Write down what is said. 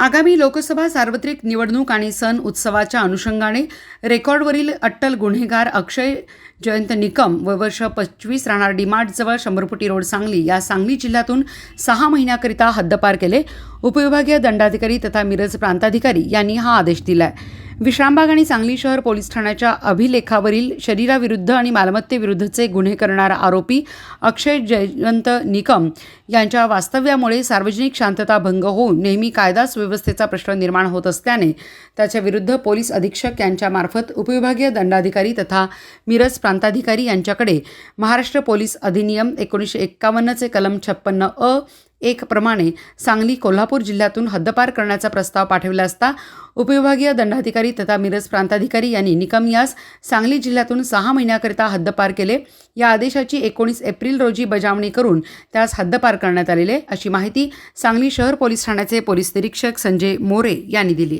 आगामी लोकसभा सार्वत्रिक निवडणूक आणि सण उत्सवाच्या अनुषंगाने रेकॉर्डवरील अट्टल गुन्हेगार अक्षय जयंत निकम व वर्ष पंचवीस राहणार डीमार्टजवळ शंभरपुटी रोड सांगली या सांगली जिल्ह्यातून सहा महिन्याकरिता हद्दपार केले. उपविभागीय दंडाधिकारी तथा मिरज प्रांताधिकारी यांनी हा आदेश दिला आहे विश्रामबाग आणि सांगली शहर पोलीस ठाण्याच्या अभिलेखावरील शरीराविरुद्ध आणि मालमत्तेविरुद्धचे गुन्हे करणारा आरोपी अक्षय जयवंत निकम यांच्या वास्तव्यामुळे सार्वजनिक शांतता भंग होऊन नेहमी कायदा सुव्यवस्थेचा प्रश्न निर्माण होत असल्याने त्याच्या विरुद्ध पोलीस अधीक्षक यांच्यामार्फत उपविभागीय दंडाधिकारी तथा मिरज प्रांताधिकारी यांच्याकडे महाराष्ट्र पोलीस अधिनियम एकोणीसशे एक्कावन्नचे कलम छप्पन्न अ एक प्रमाणे सांगली कोल्हापूर जिल्ह्यातून हद्दपार करण्याचा प्रस्ताव पाठविला असता उपविभागीय दंडाधिकारी तथा मिरज प्रांताधिकारी यांनी निकम यास सांगली जिल्ह्यातून सहा महिन्याकरिता हद्दपार केले. या आदेशाची एकोणीस एप्रिल रोजी बजावणी करून त्यास हद्दपार करण्यात आलेले अशी माहिती सांगली शहर पोलीस ठाण्याचे पोलीस निरीक्षक संजय मोरे यांनी दिली